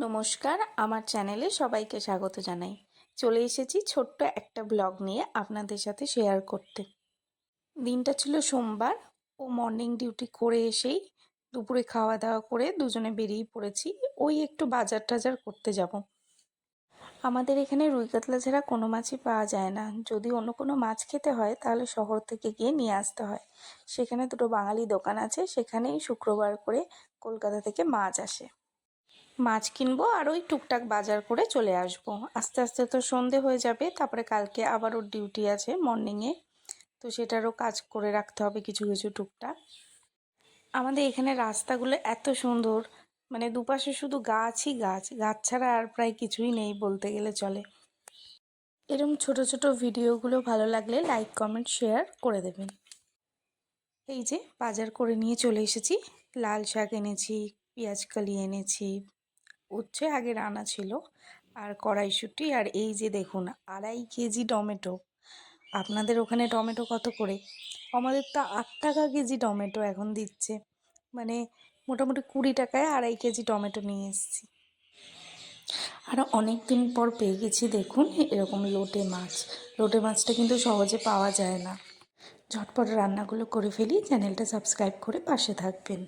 নমস্কার, আমার চ্যানেলে সবাইকে স্বাগত জানাই। চলে এসেছি ছোট্ট একটা ব্লগ নিয়ে আপনাদের সাথে শেয়ার করতে। দিনটা ছিল সোমবার ও মর্নিং ডিউটি করে এসেই দুপুরে খাওয়া দাওয়া করে দুজনে বেরিয়ে পড়েছি। ওই একটু বাজার টাজার করতে যাব। আমাদের এখানে রুই কাতলা ছাড়া কোনো মাছই পাওয়া যায় না। যদি অন্য কোনো মাছ খেতে হয়, তাহলে শহর থেকে গিয়ে নিয়ে আসতে হয়। সেখানে দুটো বাঙালি দোকান আছে, সেখানেই শুক্রবার করে কলকাতা থেকে মাছ আসে। মাছ কিনবো আর ওই টুকটাক বাজার করে চলে আসব। আস্তে আস্তে তো সন্ধে হয়ে যাবে, তারপরে কালকে আবার ওর ডিউটি আছে মর্নিংয়ে তো সেটারও কাজ করে রাখতে হবে কিছু কিছু টুকটাক। আমাদের এখানে রাস্তাগুলো এত সুন্দর মানে দুপাশে শুধু গাছই গাছ গাছ ছাড়া আর প্রায় কিছুই নেই বলতে গেলে চলে। এরম ছোট ছোট ভিডিওগুলো ভালো লাগলে লাইক কমেন্ট শেয়ার করে দেবেন। এই যে বাজার করে নিয়ে চলে এসেছি, লাল শাক এনেছি, পেঁয়াজ কালি এনেছি উচ্ছে আগে রান্না ছিল আর কড়াইশুঁটি আর এই যে দেখুন আড়াই কেজি টমেটো। আপনাদের ওখানে টমেটো কত করে? আমাদের তো আট টাকা কেজি টমেটো এখন দিচ্ছে। মানে মোটামুটি কুড়ি টাকায় আড়াই কেজি টমেটো নিয়ে এসেছি। আর অনেক দিন পর পেয়ে গেছি দেখুন এরকম লোটে মাছ। লোটে মাছটা কিন্তু সহজে পাওয়া যায় না। ঝটপট রান্নাগুলো করে ফেলি, চ্যানেলটা সাবস্ক্রাইব করে পাশে থাকবেন।